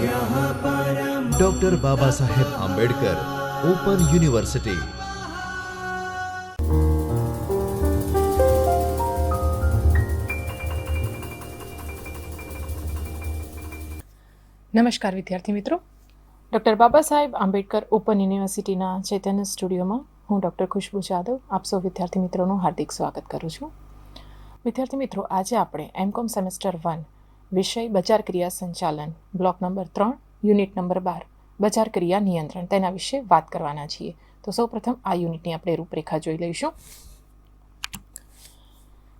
Doctor Baba Saheb Ambedkar open university નમસ્કાર વિદ્યાર્થી મિત્રો. ડૉક્ટર બાબા સાહેબ આંબેડકર ઓપન યુનિવર્સિટીના ચૈતન્ય સ્ટુડિયોમાં હું ડૉક્ટર ખુશ્બુ જાદવ, આપ સૌ વિદ્યાર્થી મિત્રોનું હાર્દિક સ્વાગત કરું છું. વિદ્યાર્થી મિત્રો, આજે આપણે એમકોમ સેમેસ્ટર વન વિષય બજાર ક્રિયા સંચાલન, બ્લોક નંબર ત્રણ, યુનિટ નંબર બાર બજાર ક્રિયા નિયંત્રણ, તેના વિશે વાત કરવાના છીએ. તો સૌપ્રથમ આ યુનિટની આપણે રૂપરેખા જોઈ લઈશું.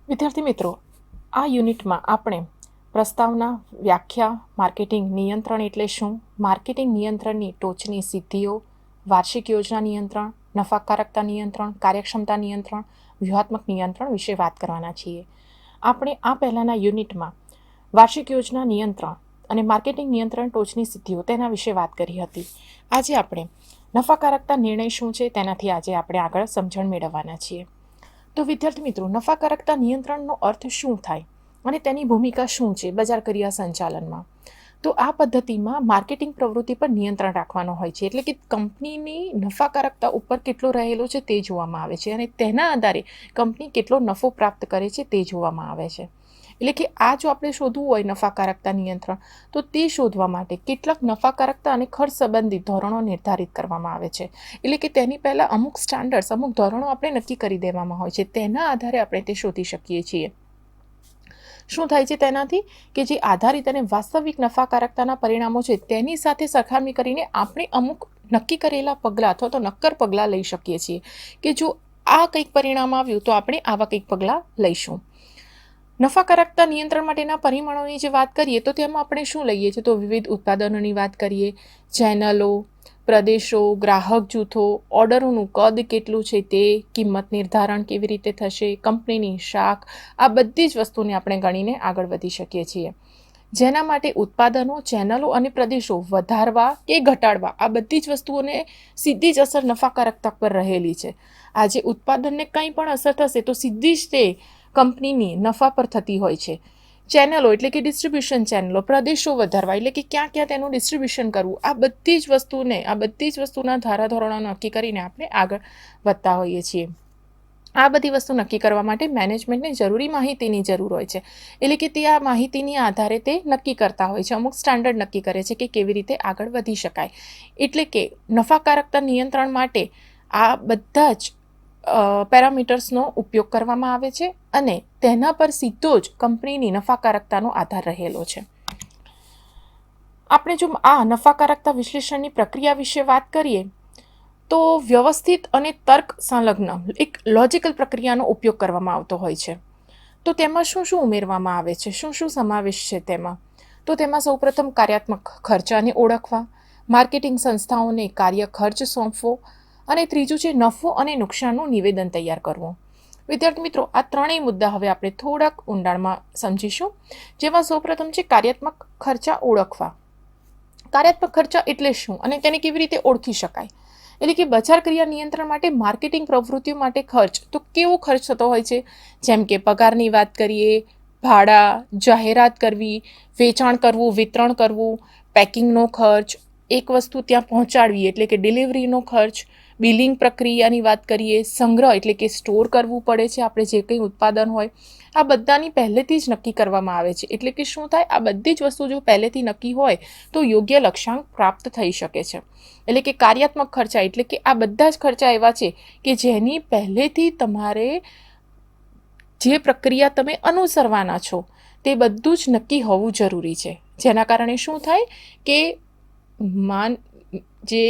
વિદ્યાર્થી મિત્રો, આ યુનિટમાં આપણે પ્રસ્તાવના, વ્યાખ્યા, માર્કેટિંગ નિયંત્રણ એટલે શું? માર્કેટિંગ નિયંત્રણની ટોચની સિદ્ધિઓ, વાર્ષિક યોજના નિયંત્રણ, નફાકારકતા નિયંત્રણ, કાર્યક્ષમતા નિયંત્રણ, વ્યૂહાત્મક નિયંત્રણ વિશે વાત કરવાના છીએ. આપણે આ પહેલાંના યુનિટમાં વાર્ષિક યોજના નિયંત્રણ અને માર્કેટિંગ નિયંત્રણ ટોચની સિદ્ધિઓ તેના વિશે વાત કરી હતી. આજે આપણે નફાકારકતા નિર્ણય શું છે તેનાથી આજે આપણે આગળ સમજણ મેળવવાના છીએ. તો વિદ્યાર્થી મિત્રો, નફાકારકતા નિયંત્રણનો અર્થ શું થાય અને તેની ભૂમિકા શું છે બજાર ક્રિયા સંચાલનમાં? તો આ પદ્ધતિમાં માર્કેટિંગ પ્રવૃત્તિ પર નિયંત્રણ રાખવાનો હોય છે. એટલે કે કંપનીની નફાકારકતા ઉપર કેટલો રહેલો છે તે જોવામાં આવે છે અને તેના આધારે કંપની કેટલો નફો પ્રાપ્ત કરે છે તે જોવામાં આવે છે. એટલે કે આ જો આપણે શોધવું હોય નફાકારકતા નિયંત્રણ, તો તે શોધવા માટે કેટલાક નફાકારકતા અને ખર્ચ સંબંધિત ધોરણો નિર્ધારિત કરવામાં આવે છે. એટલે કે તેની પહેલાં અમુક સ્ટાન્ડર્ડ્સ અમુક ધોરણો આપણે નક્કી કરી દેવામાં હોય છે. તેના આધારે આપણે તે શોધી શકીએ છીએ. શું થાય છે તેનાથી? કે જે આધારિત અને વાસ્તવિક નફાકારકતાના પરિણામો છે, તેની સાથે સરખામણી કરીને આપણે અમુક નક્કી કરેલા પગલાં અથવા તો નક્કર પગલાં લઈ શકીએ છીએ. કે જો આ કંઈક પરિણામ આવ્યું, તો આપણે આવા કંઈક પગલાં લઈશું. નફાકારકતા નિયંત્રણ માટેના પરિમાણોની જે વાત કરીએ, તો તેમાં આપણે શું લઈએ છીએ? તો વિવિધ ઉત્પાદનોની વાત કરીએ, ચેનલો, પ્રદેશો, ગ્રાહક જૂથો, ઓર્ડરોનું કદ કેટલું છે તે, કિંમત નિર્ધારણ કેવી રીતે થશે, કંપનીની શાખ, આ બધી જ વસ્તુને આપણે ગણીને આગળ વધી શકીએ છીએ. જેના માટે ઉત્પાદનો, ચેનલો અને પ્રદેશો વધારવા કે ઘટાડવા, આ બધી જ વસ્તુઓને સીધી જ અસર નફાકારકતા પર રહેલી છે. આજે ઉત્પાદનને કંઈ પણ અસર થશે, તો સીધી જ તે કંપનીની નફા પર થતી હોય છે. ચેનલો એટલે કે ડિસ્ટ્રીબ્યુશન ચેનલો, પ્રદેશો વધારવા એટલે કે ક્યાં ક્યાં તેનું ડિસ્ટ્રીબ્યુશન કરવું, આ બધી જ વસ્તુને, આ બધી જ વસ્તુના ધારાધોરણો નક્કી કરીને આપણે આગળ વધતા હોઈએ છીએ. આ બધી વસ્તુ નક્કી કરવા માટે મેનેજમેન્ટને જરૂરી માહિતીની જરૂર હોય છે. એટલે કે તે આ માહિતીની આધારે તે નક્કી કરતા હોય છે. અમુક સ્ટાન્ડર્ડ નક્કી કરે છે કે કેવી રીતે આગળ વધી શકાય. એટલે કે નફાકારકતા નિયંત્રણ માટે આ બધા જ પેરામીટર્સનો ઉપયોગ કરવામાં આવે છે અને તેના પર સીધો જ કંપનીની નફાકારકતાનો આધાર રહેલો છે. આપણે જો આ નફાકારકતા વિશ્લેષણની પ્રક્રિયા વિશે વાત કરીએ, તો વ્યવસ્થિત અને તર્ક સંલગ્ન એક લોજિકલ પ્રક્રિયાનો ઉપયોગ કરવામાં આવતો હોય છે. તો તેમાં શું શું ઉમેરવામાં આવે છે? શું શું સમાવેશ છે તેમાં? તો તેમાં સૌપ્રથમ કાર્યાત્મક ખર્ચાને ઓળખવા, માર્કેટિંગ સંસ્થાઓને કાર્ય ખર્ચ સોંપવો અને ત્રીજું છે નફો અને નુકસાનનું નિવેદન તૈયાર કરવું. વિદ્યાર્થી મિત્રો, આ ત્રણેય મુદ્દા હવે આપણે થોડાક ઊંડાણમાં સમજીશું. જેમાં સૌપ્રથમ છે કાર્યાત્મક ખર્ચા ઓળખવા. કાર્યાત્મક ખર્ચા એટલે શું અને તેને કેવી રીતે ઓળખી શકાય? એટલે કે બજાર ક્રિયા નિયંત્રણ માટે, માર્કેટિંગ પ્રવૃત્તિઓ માટે ખર્ચ. તો કેવો ખર્ચ થતો હોય છે? જેમ કે પગારની વાત કરીએ, ભાડા, જાહેરાત કરવી, વેચાણ કરવું, વિતરણ કરવું, પેકિંગનો ખર્ચ, એક વસ્તુ ત્યાં પહોંચાડવી, એટલે કે ડિલિવરીનો ખર્ચ બિલિંગ પ્રક્રિયાની વાત કરીએ, સંગ્રહ એટલે કે સ્ટોર કરવું પડે છે, આપણે જે કંઈ ઉત્પાદન હોય, આ બધાની પહેલેથી જ નક્કી કરવામાં આવે છે. એટલે કે શું થાય, આ બધી જ વસ્તુ જો પહેલેથી નક્કી હોય, તો યોગ્ય લક્ષ્યાંક પ્રાપ્ત થઈ શકે છે. એટલે કે કાર્યાત્મક ખર્ચા, એટલે કે આ બધા જ ખર્ચા એવા છે કે જેની પહેલેથી તમારે જે પ્રક્રિયા તમે અનુસરવાના છો, તે બધું જ નક્કી હોવું જરૂરી છે. જેના કારણે શું થાય કે માન, જે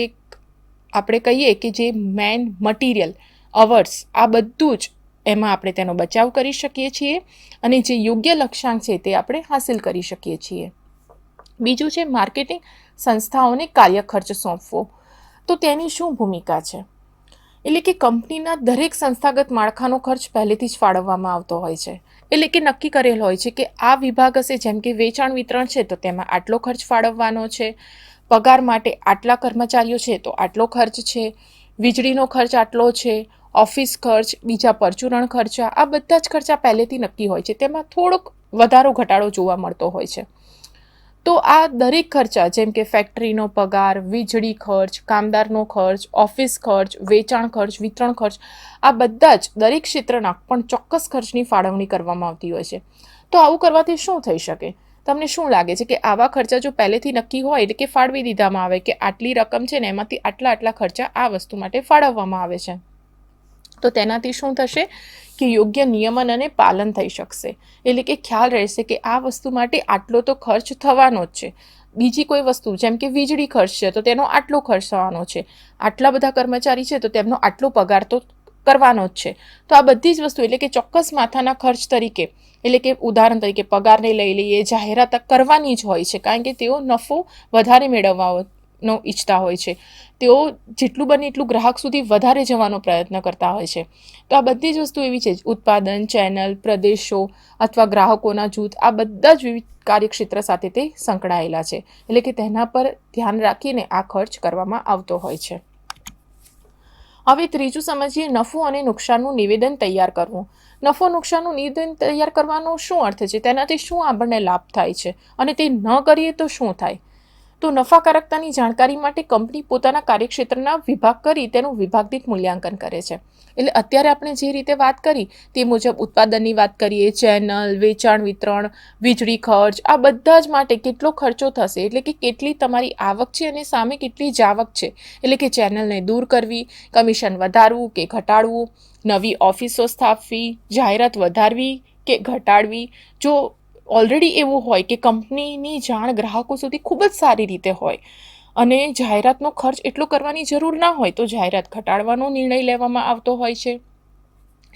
આપણે કહીએ કે જે મેન મટીરિયલ અવર્સ આ બધું જ એમાં આપણે તેનો બચાવ કરી શકીએ છીએ અને જે યોગ્ય લક્ષ્યાંક છે તે આપણે હાંસિલ કરી શકીએ છીએ. બીજું છે માર્કેટિંગ સંસ્થાઓને કાર્ય ખર્ચ સોંપવો. તો તેની શું ભૂમિકા છે? એટલે કે કંપનીના દરેક સંસ્થાગત માળખાનો ખર્ચ પહેલેથી જ ફાળવવામાં આવતો હોય છે. એટલે કે નક્કી કરેલ હોય છે કે આ વિભાગ હશે, જેમ કે વેચાણ વિતરણ છે, તો તેમાં આટલો ખર્ચ ફાળવવાનો છે. પગાર માટે આટલા કર્મચારીઓ છે તો આટલો ખર્ચ છે, વીજળીનો ખર્ચ આટલો છે, ઓફિસ ખર્ચ, બીજા પરચુરણ ખર્ચા, આ બધા જ ખર્ચા પહેલેથી નક્કી હોય છે. તેમાં થોડોક વધારો, ઘટાડો જોવા મળતો હોય છે. તો આ દરેક ખર્ચા, જેમ કે ફેક્ટરીનો પગાર, વીજળી ખર્ચ, કામદારનો ખર્ચ, ઓફિસ ખર્ચ, વેચાણ ખર્ચ, વિતરણ ખર્ચ, આ બધા જ દરેક ક્ષેત્રના પણ ચોક્કસ ખર્ચની ફાળવણી કરવામાં આવતી હોય છે. તો આવું કરવાથી શું થઈ શકે? તમને શું લાગે છે કે આવા ખર્ચા જો પહેલેથી નક્કી હોય એટલે કે ફાળવી દીધામાં આવે કે આટલી રકમ છે ને એમાંથી આટલા આટલા ખર્ચા આ વસ્તુ માટે ફાળવવામાં આવે છે? તો તેનાથી શું થશે કે યોગ્ય નિયમન અને પાલન થઈ શકશે. એટલે કે ખ્યાલ રહેશે કે આ વસ્તુ માટે આટલો તો ખર્ચ થવાનો જ છે. બીજી કોઈ વસ્તુ, જેમ કે વીજળી ખર્ચ છે, તો તેનો આટલો ખર્ચ થવાનો છે. આટલા બધા કર્મચારી છે, તો તેમનો આટલો પગાર તો કરવાનો જ છે. તો આ બધી જ વસ્તુ એટલે કે ચોક્કસ માથાના ખર્ચ તરીકે, એટલે કે ઉદાહરણ તરીકે પગારને લઈ લઈએ, જાહેરાત કરવાની જ હોય છે. કારણ કે તેઓ નફો વધારે મેળવવાનો ઈચ્છતા હોય છે. તેઓ જેટલું બને એટલું ગ્રાહક સુધી વધારે જવાનો પ્રયત્ન કરતા હોય છે. તો આ બધી જ વસ્તુ એવી છે, ઉત્પાદન, ચેનલ, પ્રદેશો અથવા ગ્રાહકોના જૂથ, આ બધા જ વિવિધ કાર્યક્ષેત્ર સાથે તે સંકળાયેલા છે. એટલે કે તેના પર ધ્યાન રાખીને આ ખર્ચ કરવામાં આવતો હોય છે. હવે ત્રીજું સમજીએ નફો અને નુકસાનનું નિવેદન તૈયાર કરવું. નફો, નુકસાનનું નિવેદન તૈયાર કરવાનો શું અર્થ છે? તેનાથી શું આપણને લાભ થાય છે? અને તે ન કરીએ તો શું થાય? તો નફાકારકતાની જાણકારી માટે કંપની પોતાના કાર્યક્ષેત્રના વિભાગ કરી તેનું વિભાગદીઠ મૂલ્યાંકન કરે છે. એટલે અત્યારે આપણે જે રીતે વાત કરી તે મુજબ ઉત્પાદનની વાત કરીએ, ચેનલ, વેચાણ વિતરણ, વીજળી ખર્ચ, આ બધા જ માટે કેટલો ખર્ચો થશે? એટલે કે કેટલી તમારી આવક છે અને સામે કેટલી જાવક છે? એટલે કે ચેનલને દૂર કરવી, કમિશન વધારવું કે ઘટાડવું, નવી ઓફિસો સ્થાપવી, જાહેરાત વધારવી કે ઘટાડવી? જો ઓલરેડી એવું હોય કે કંપનીની જાણ ગ્રાહકો સુધી ખૂબ જ સારી રીતે હોય અને જાહેરાતનો ખર્ચ એટલો કરવાની જરૂર ના હોય તો જાહેરાત ઘટાડવાનો નિર્ણય લેવામાં આવતો હોય છે.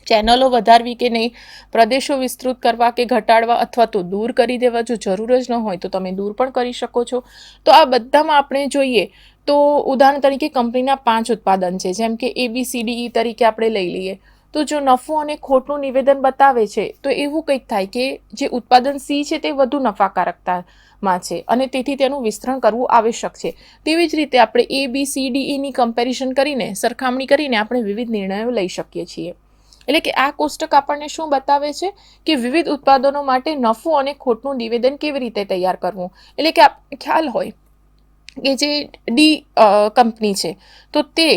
ચેનલો વધારવી કે નહીં, પ્રદેશો વિસ્તૃત કરવા કે ઘટાડવા અથવા તો દૂર કરી દેવા જો જરૂર જ ન હોય તો તમે દૂર પણ કરી શકો છો. તો આ બધામાં આપણે જોઈએ તો ઉદાહરણ તરીકે કંપનીના પાંચ ઉત્પાદન છે, જેમ કે એબીસીડીઈ તરીકે આપણે લઈ લઈએ. તો જો નફો અને ખોટનું નિવેદન બતાવે છે, તો એવું કંઈક થાય કે જે ઉત્પાદન સી છે તે વધુ નફાકારકતામાં છે અને તેથી તેનું વિસ્તરણ કરવું આવશ્યક છે. તેવી જ રીતે આપણે એ, બી, સી, ડી ઈની કમ્પેરિઝન કરીને, સરખામણી કરીને આપણે વિવિધ નિર્ણયો લઈ શકીએ છીએ. એટલે કે આ કોષ્ટક આપણને શું બતાવે છે? કે વિવિધ ઉત્પાદનો માટે નફો અને ખોટનું નિવેદન કેવી રીતે તૈયાર કરવું? એટલે કે ખ્યાલ હોય કે જે ડી કંપની છે, તો તે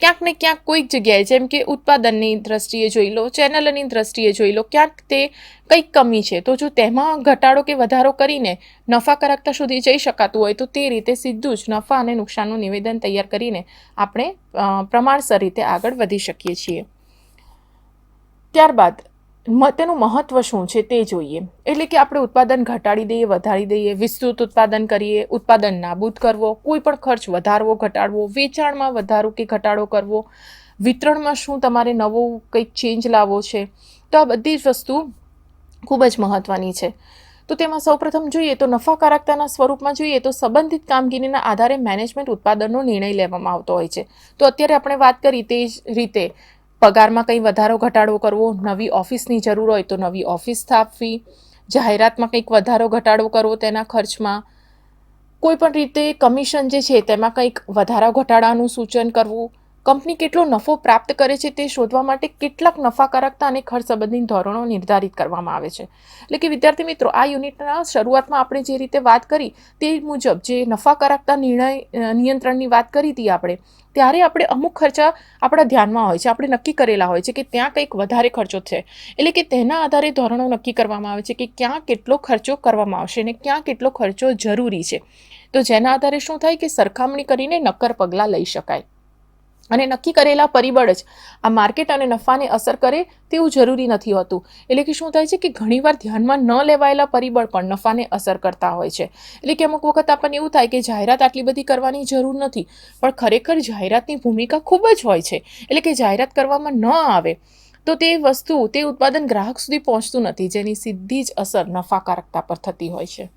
ક્યાંક ને ક્યાંક કોઈક જગ્યાએ, જેમ કે ઉત્પાદનની દ્રષ્ટિએ જોઈ લો, ચેનલની દ્રષ્ટિએ જોઈ લો, ક્યાંક તે કંઈક કમી છે. તો જો તેમાં ઘટાડો કે વધારો કરીને નફાકારકતા સુધી જઈ શકાતું હોય, તો તે રીતે સીધું જ નફા અને નુકસાનનું નિવેદન તૈયાર કરીને આપણે પ્રમાણસર રીતે આગળ વધી શકીએ છીએ. ત્યારબાદ તેનું મહત્વ શું છે તે જોઈએ. એટલે કે આપણે ઉત્પાદન ઘટાડી દઈએ, વધારી દઈએ, વિસ્તૃત ઉત્પાદન કરીએ, ઉત્પાદન નાબૂદ કરવો, કોઈ પણ ખર્ચ વધારવો, ઘટાડવો, વેચાણમાં વધારો કે ઘટાડો કરવો, વિતરણમાં શું તમારે નવો કંઈક ચેન્જ લાવવો છે, તો આ બધી જ વસ્તુ ખૂબ જ મહત્ત્વની છે. તો તેમાં સૌપ્રથમ જોઈએ તો નફાકારકતાના સ્વરૂપમાં જોઈએ તો સંબંધિત કામગીરીના આધારે મેનેજમેન્ટ ઉત્પાદનનો નિર્ણય લેવામાં આવતો હોય છે. તો અત્યારે આપણે વાત કરી તે જ રીતે પગારમાં કંઈ વધારો, ઘટાડો કરવો નવી ઓફિસની જરૂર હોય તો નવી ઓફિસ સ્થાપવી. જાહેરાતમાં કંઈક વધારો, ઘટાડો કરવો તેના ખર્ચમાં. કોઈપણ રીતે કમિશન જે છે તેમાં કંઈક વધારા, ઘટાડાનું સૂચન કરવું. કંપની કેટલો નફો પ્રાપ્ત કરે છે તે શોધવા માટે કેટલાક નફાકારકતા અને ખર્ચ સંબંધિત ધોરણો નિર્ધારિત કરવામાં આવે છે. એટલે કે વિદ્યાર્થી મિત્રો, આ યુનિટના શરૂઆતમાં આપણે જે રીતે વાત કરી તે મુજબ જે નફાકારકતા નિર્ણય નિયંત્રણની વાત કરી હતી આપણે, ત્યારે આપણે અમુક ખર્ચા આપણા ધ્યાનમાં હોય છે, આપણે નક્કી કરેલા હોય છે કે ત્યાં કંઈક વધારે ખર્ચો છે એટલે કે તેના આધારે ધોરણો નક્કી કરવામાં આવે છે કે ક્યાં કેટલો ખર્ચો કરવામાં આવશે અને ક્યાં કેટલો ખર્ચો જરૂરી છે. તો જેના આધારે શું થાય કે સરખામણી કરીને નક્કર પગલાં લઈ શકાય. અને નક્કી કરેલા પરિબળ જ આ માર્કેટ અને નફાને અસર કરે તેવું જરૂરી નથી હોતું. એટલે કે શું થાય છે કે ઘણીવાર ધ્યાનમાં ન લેવાયેલા પરિબળ પણ નફાને અસર કરતા હોય છે. એટલે કે અમુક વખત આપણને એવું થાય કે જાહેરાત આટલી બધી કરવાની જરૂર નથી, પણ ખરેખર જાહેરાતની ભૂમિકા ખૂબ જ હોય છે. એટલે કે જાહેરાત કરવામાં ન આવે તો તે વસ્તુ, તે ઉત્પાદન ગ્રાહક સુધી પહોંચતું નથી, જેની સીધી જ અસર નફાકારકતા પર થતી હોય છે.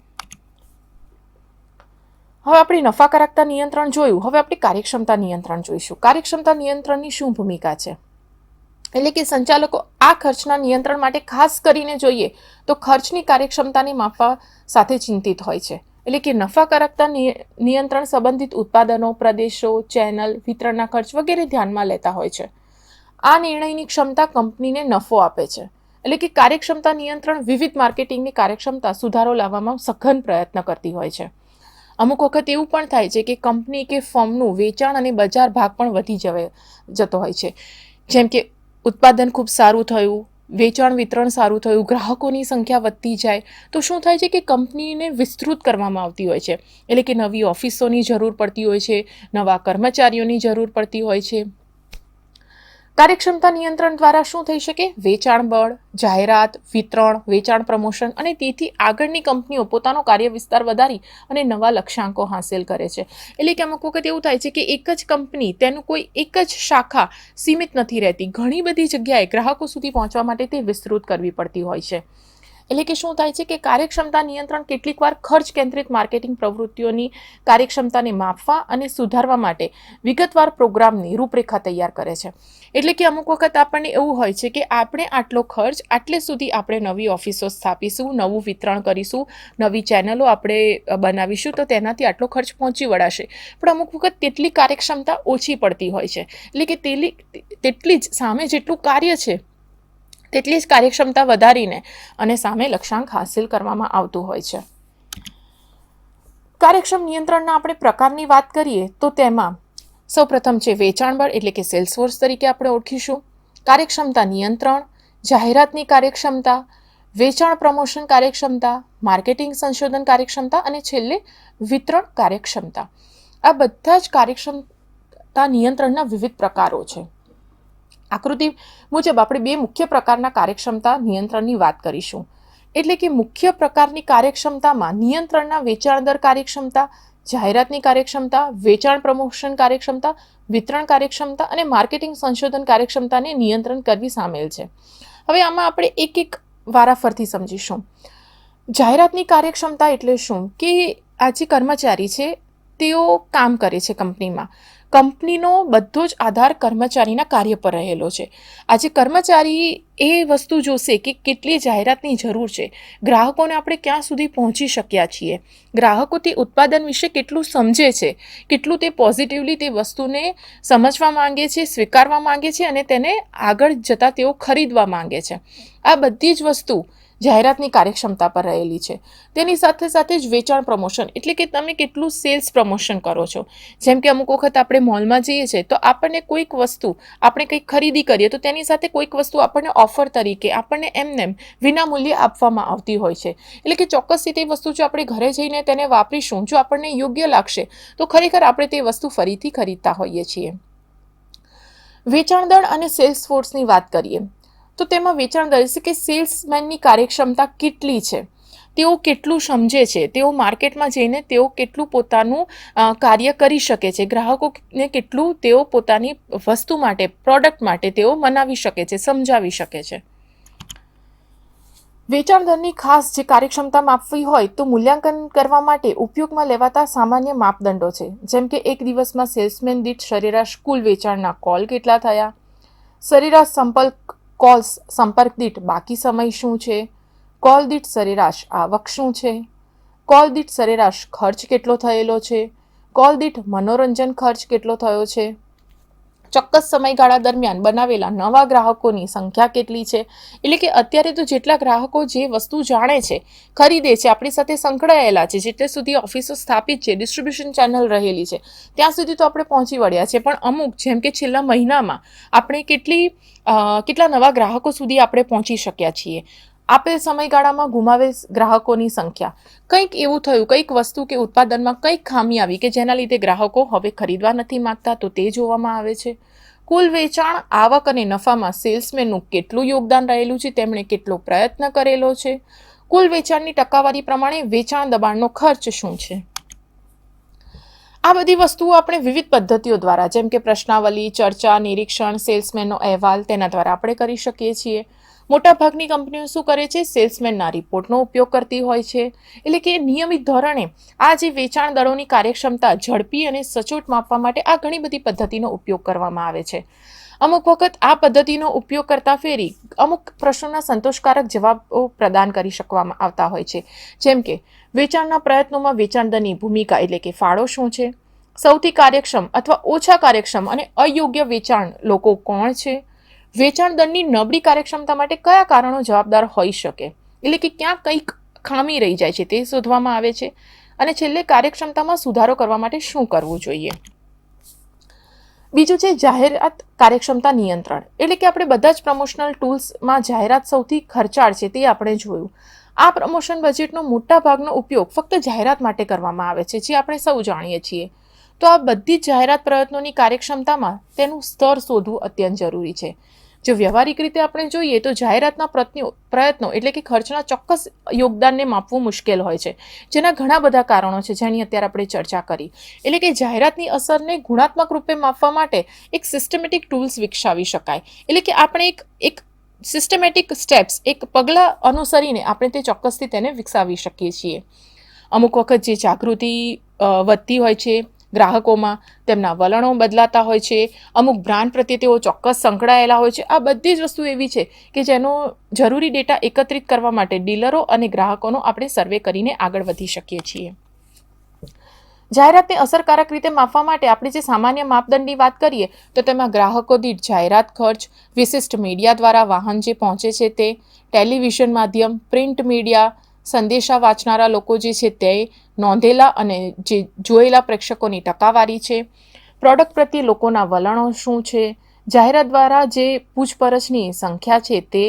હવે આપણે નફાકારકતા નિયંત્રણ જોયું. હવે આપણે કાર્યક્ષમતા નિયંત્રણ જોઈશું. કાર્યક્ષમતા નિયંત્રણની શું ભૂમિકા છે? એટલે કે સંચાલકો આ ખર્ચના નિયંત્રણ માટે ખાસ કરીને જોઈએ તો ખર્ચની કાર્યક્ષમતાને માપવા સાથે ચિંતિત હોય છે. એટલે કે નફાકારકતા નિયંત્રણ સંબંધિત ઉત્પાદનો, પ્રદેશો, ચેનલ, વિતરણના ખર્ચ વગેરે ધ્યાનમાં લેતા હોય છે. આ નિર્ણયની ક્ષમતા કંપનીને નફો આપે છે. એટલે કે કાર્યક્ષમતા નિયંત્રણ વિવિધ માર્કેટિંગની કાર્યક્ષમતા સુધારો લાવવામાં સઘન પ્રયત્ન કરતી હોય છે. અમુક વખત એવું પણ થાય છે કે કંપની કે ફર્મનું વેચાણ અને બજાર ભાગ પણ વધી જવે, જતો હોય છે. જેમ કે ઉત્પાદન ખૂબ સારું થયું, વેચાણ વિતરણ સારું થયું, ગ્રાહકોની સંખ્યા વધતી જાય, તો શું થાય છે કે કંપનીને વિસ્તૃત કરવામાં આવતી હોય છે. એટલે કે નવી ઓફિસોની જરૂર પડતી હોય છે, નવા કર્મચારીઓની જરૂર પડતી હોય છે. કાર્યક્ષમતા નિયંત્રણ દ્વારા શું થઈ શકે? વેચાણ બળ, જાહેરાત, વિતરણ, વેચાણ પ્રમોશન અને તેથી આગળની કંપનીઓ પોતાનો કાર્ય વિસ્તાર વધારી અને નવા લક્ષ્યાંકો હાંસલ કરે છે. એટલે કે અમુક વખત એવું થાય છે કે એક જ કંપની, તેનું કોઈ એક જ શાખા સીમિત નથી રહેતી. ઘણી બધી જગ્યાએ ગ્રાહકો સુધી પહોંચવા માટે તે વિસ્તૃત કરવી પડતી હોય છે. એટલે કે શું થાય છે કે કાર્યક્ષમતા નિયંત્રણ કેટલીકવાર ખર્ચ કેન્દ્રિત માર્કેટિંગ પ્રવૃત્તિઓની કાર્યક્ષમતાને માપવા અને સુધારવા માટે વિગતવાર પ્રોગ્રામની રૂપરેખા તૈયાર કરે છે. એટલે કે અમુક વખત આપણને એવું હોય છે કે આપણે આટલો ખર્ચ આટલે સુધી આપણે નવી ઓફિસો સ્થાપીશું, નવું વિતરણ કરીશું, નવી ચેનલો આપણે બનાવીશું તો તેનાથી આટલો ખર્ચ પહોંચી વળાશે. પણ અમુક વખત તેટલી કાર્યક્ષમતા ઓછી પડતી હોય છે. એટલે કે તેલી, તેટલી જ સામે જેટલું કાર્ય છે તેટલી જ કાર્યક્ષમતા વધારીને અને સામે લક્ષ્યાંક હાંસિલ કરવામાં આવતું હોય છે. કાર્યક્ષમ નિયંત્રણના આપણે પ્રકારની વાત કરીએ તો તેમાં સૌપ્રથમ છે વેચાણ બળ એટલે કે સેલ્સ ફોર્સ તરીકે આપણે ઓળખીશું. કાર્યક્ષમતા નિયંત્રણ, જાહેરાતની કાર્યક્ષમતા, વેચાણ પ્રમોશન કાર્યક્ષમતા માર્કેટિંગ સંશોધન કાર્યક્ષમતા અને છેલ્લે વિતરણ કાર્યક્ષમતા. આ બધા જ કાર્યક્ષમતા નિયંત્રણના વિવિધ પ્રકારો છે. આકૃતિ મુજબ આપણે બે મુખ્ય પ્રકારના કાર્યક્ષમતા નિયંત્રણની વાત કરીશું. એટલે કે મુખ્ય પ્રકારની કાર્યક્ષમતામાં નિયંત્રણના વેચાણ દર કાર્યક્ષમતા, જાહેરાતની કાર્યક્ષમતા, વેચાણ પ્રમોશન કાર્યક્ષમતા, વિતરણ કાર્યક્ષમતા અને માર્કેટિંગ સંશોધન કાર્યક્ષમતાને નિયંત્રણ કરવી સામેલ છે. હવે આમાં આપણે એક એક વારાફરથી સમજીશું. જાહેરાતની કાર્યક્ષમતા એટલે શું? કે આ જે કર્મચારી છે, તેઓ કામ કરે છે કંપનીમાં. કંપનીનો બધો જ આધાર કર્મચારીના કાર્ય પર રહેલો છે. આજે કર્મચારી એ વસ્તુ જોશે કે કેટલી જાહેરાતની જરૂર છે. ગ્રાહકોને આપણે ક્યાં સુધી પહોંચી શક્યા છીએ? ગ્રાહકો તે ઉત્પાદન વિશે કેટલું સમજે છે? કેટલું તે પોઝિટિવલી તે વસ્તુને સમજવા માંગે છે, સ્વીકારવા માંગે છે અને તેને આગળ જતાં તેઓ ખરીદવા માંગે છે. આ બધી જ વસ્તુ જાહેરાતની કાર્યક્ષમતા પર રહેલી છે. તેની સાથે સાથે જ વેચાણ પ્રમોશન, એટલે કે તમે કેટલું સેલ્સ પ્રમોશન કરો છો. જેમ કે અમુક વખત આપણે મોલમાં જઈએ છીએ, તો આપણને કોઈક વસ્તુ, આપણે કંઈક ખરીદી કરીએ, તો તેની સાથે કોઈક વસ્તુ આપણને ઓફર તરીકે આપણને એમનેમ વિના મૂલ્યે આપવામાં આવતી હોય છે. એટલે કે ચોક્કસથી તે વસ્તુ જો આપણે ઘરે જઈને તેને વાપરીશું, જો આપણને યોગ્ય લાગશે, તો ખરેખર આપણે તે વસ્તુ ફરીથી ખરીદતા હોઈએ છીએ. વેચાણ દળ અને સેલ્સ ફોર્સની વાત કરીએ તો તેમાં વેચાણ છે કે સેલ્સમેનની કાર્યક્ષમતા કેટલી છે. તેઓ કેટલું સમજે છે. તેઓ માર્કેટમાં જઈને તેઓ કેટલું પોતાનું કાર્ય કરી શકે છે. ગ્રાહકોને કેટલું તેઓ પોતાની વસ્તુ માટે, પ્રોડક્ટ માટે તેઓ મનાવી શકે છે, સમજાવી શકે છે. વેચાણ દરની ખાસ જે કાર્યક્ષમતા માપવી હોય તો મૂલ્યાંકન કરવા માટે ઉપયોગમાં લેવાતા સામાન્ય માપદંડો છે. જેમ કે એક દિવસમાં સેલ્સમેન દીઠ સરેરાશ કુલ વેચાણના કોલ કેટલા થયા? સરેરાશ સંપર્ક કોલ્સ સંપર્ક દીઠ બાકી સમય શું છે? કોલ દીઠ સરેરાશ આવક શું છે? કોલ દીઠ સરેરાશ ખર્ચ કેટલો થયેલો છે? કોલ દીઠ મનોરંજન ખર્ચ કેટલો થયો છે? ચોક્કસ સમયગાળા દરમિયાન બનાવેલા નવા ગ્રાહકોની સંખ્યા કેટલી છે? એટલે કે અત્યારે તો જેટલા ગ્રાહકો જે વસ્તુ જાણે છે, ખરીદે છે, આપણી સાથે સંકળાયેલા છે, જેટલે સુધી ઓફિસો સ્થાપિત છે, ડિસ્ટ્રીબ્યુશન ચેનલ રહેલી છે, ત્યાં સુધી તો આપણે પહોંચી વળ્યા છે. પણ અમુક, જેમ કે છેલ્લા મહિનામાં આપણે કેટલી કેટલા નવા ગ્રાહકો સુધી આપણે પહોંચી શક્યા છીએ? આપેલ સમયગાળામાં ગુમાવેલ ગ્રાહકોની સંખ્યા. કંઈક એવું થયું, કંઈક વસ્તુ કે ઉત્પાદનમાં કંઈક ખામી આવી કે જેના લીધે ગ્રાહકો હવે ખરીદવા નથી માંગતા, તો તે જોવામાં આવે છે. કુલ વેચાણ, આવક અને નફામાં સેલ્સમેનનું કેટલું યોગદાન રહેલું છે, તેમણે કેટલો પ્રયત્ન કરેલો છે? કુલ વેચાણની ટકાવારી પ્રમાણે વેચાણ દબાણનો ખર્ચ શું છે? આ બધી વસ્તુઓ આપણે વિવિધ પદ્ધતિઓ દ્વારા, જેમ કે પ્રશ્નાવલી, ચર્ચા, નિરીક્ષણ, સેલ્સમેનનો અહેવાલ તેના દ્વારા આપણે કરી શકીએ છીએ. મોટાભાગની કંપનીઓ શું કરે છે? સેલ્સમેનના રિપોર્ટનો ઉપયોગ કરતી હોય છે. એટલે કે નિયમિત ધોરણે આ જે વેચાણ દળોની કાર્યક્ષમતા ઝડપી અને સચોટ માપવા માટે આ ઘણી બધી પદ્ધતિનો ઉપયોગ કરવામાં આવે છે. અમુક વખત આ પદ્ધતિનો ઉપયોગ કરતા ફેરી અમુક પ્રશ્નોના સંતોષકારક જવાબો પ્રદાન કરી શકવામાં આવતા હોય છે. જેમ કે, વેચાણના પ્રયત્નોમાં વેચાણ દરની ભૂમિકા એટલે કે ફાળો શું છે? સૌથી કાર્યક્ષમ અથવા ઓછા કાર્યક્ષમ અને અયોગ્ય વેચાણ લોકો કોણ છે? વેચાણ દરની નબળી કાર્યક્ષમતા માટે કયા કારણો જવાબદાર હોઈ શકે? એટલે કે ક્યાં કંઈક ખામી રહી જાય છે તે શોધવામાં આવે છે. અને છેલ્લે કાર્યક્ષમતામાં સુધારો કરવા માટે શું કરવું જોઈએ? બીજું છે જાહેરાત કાર્યક્ષમતા નિયંત્રણ. એટલે કે આપણે બધા જ પ્રમોશનલ ટૂલ્સમાં જાહેરાત સૌથી ખર્ચાળ છે તે આપણે જોયું. આ પ્રમોશન બજેટનો મોટા ભાગનો ઉપયોગ ફક્ત જાહેરાત માટે કરવામાં આવે છે, જે આપણે સૌ જાણીએ છીએ. તો આ બધી જ જાહેરાત પ્રયત્નોની કાર્યક્ષમતામાં તેનું સ્તર શોધવું અત્યંત જરૂરી છે. જો વ્યવહારિક રીતે આપણે જોઈએ તો જાહેરાતના પ્રત્નો પ્રયત્નો એટલે કે ખર્ચના ચોક્કસ યોગદાનને માપવું મુશ્કેલ હોય છે. જેના ઘણા બધા કારણો છે જેની અત્યારે આપણે ચર્ચા કરી. એટલે કે જાહેરાતની અસરને ગુણાત્મક રૂપે માપવા માટે એક સિસ્ટમેટિક ટૂલ્સ વિકસાવી શકાય. એટલે કે આપણે એક એક સિસ્ટમેટિક સ્ટેપ્સ એક પગલાં અનુસરીને આપણે તે ચોક્કસથી તેને વિકસાવી શકીએ છીએ. અમુક વખત જે જાગૃતિ વધતી હોય છે ગ્રાહકોમાં તેમના વલણો બદલાતા હોય છે, અમુક બ્રાન્ડ પ્રત્યે તેઓ ચોક્કસ સંકળાયેલા હોય છે. આ બધી જ વસ્તુ એવી છે કે જેનો જરૂરી ડેટા એકત્રિત કરવા માટે ડીલરો અને ગ્રાહકોનો આપણે સર્વે કરીને આગળ વધી શકીએ છીએ. જાહેરાતને અસરકારક રીતે માપવા માટે આપણે જે સામાન્ય માપદંડની વાત કરીએ, તો તેમાં ગ્રાહકો દીઠ જાહેરાત ખર્ચ, વિશિષ્ટ મીડિયા દ્વારા વાહન જે પહોંચે છે તે, ટેલિવિઝન માધ્યમ, પ્રિન્ટ મીડિયા સંદેશા વાંચનારા લોકો જે છે તે નોંધેલા અને જે જોયેલા પ્રેક્ષકોની ટકાવારી છે. પ્રોડક્ટ પ્રત્યે લોકોના વલણો શું છે? જાહેરાત દ્વારા જે પૂછપરછની સંખ્યા છે તે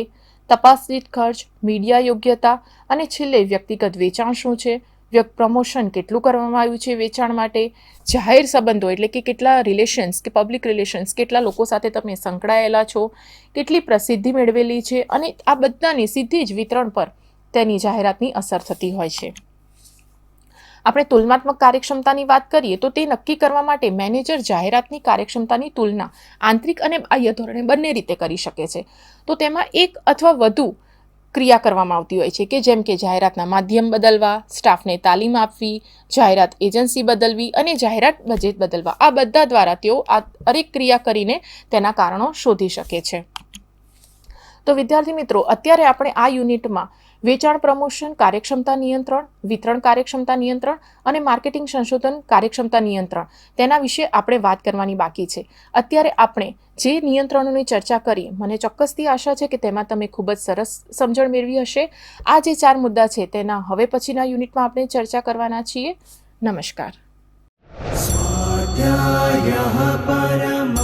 તપાસ દીઠ ખર્ચ, મીડિયા યોગ્યતા અને છેલ્લે વ્યક્તિગત વેચાણ શું છે? પ્રમોશન કેટલું કરવામાં આવ્યું છે વેચાણ માટે? જાહેર સંબંધો એટલે કે કેટલા રિલેશન્સ કે પબ્લિક રિલેશન્સ કેટલા લોકો સાથે તમે સંકળાયેલા છો? કેટલી પ્રસિદ્ધિ મેળવેલી છે? અને આ બધાની સીધી જ વિતરણ પર તેની જાહેરાતની અસર થતી હોય છે. આપણે તુલનાત્મક કાર્યક્ષમતાની વાત કરીએ તો તે નક્કી કરવા માટે મેનેજર જાહેરાતની કાર્યક્ષમતાની તુલના આંતરિક અને બાહ્ય ધોરણે બંને રીતે કરી શકે છે. તો તેમાં એક અથવા વધુ ક્રિયા કરવામાં આવતી હોય છે કે જેમ કે જાહેરાતના માધ્યમ બદલવા, સ્ટાફને તાલીમ આપવી, જાહેરાત એજન્સી બદલવી અને જાહેરાત બજેટ બદલવા. આ બધા દ્વારા તેઓ આ દરેક ક્રિયા કરીને તેના કારણો શોધી શકે છે. તો વિદ્યાર્થી મિત્રો, અત્યારે આપણે આ યુનિટમાં વેચાણ, પ્રમોશન, કાર્યક્ષમતા નિયંત્રણ, વિતરણ કાર્યક્ષમતા નિયંત્રણ અને માર્કેટિંગ સંશોધન કાર્યક્ષમતા નિયંત્રણ. તેના વિશે આપણે વાત કરવાની બાકી છે. અત્યારે આપણે જે નિયંત્રણોની ચર્ચા કરી, મને ચોક્કસથી આશા છે કે તેમાં તમે ખૂબ જ સરસ સમજણ મેળવી હશે. આ જે ચાર મુદ્દા છે, તેના હવે પછીના યુનિટમાં આપણે ચર્ચા કરવાના છીએ. નમસ્કાર. પરમ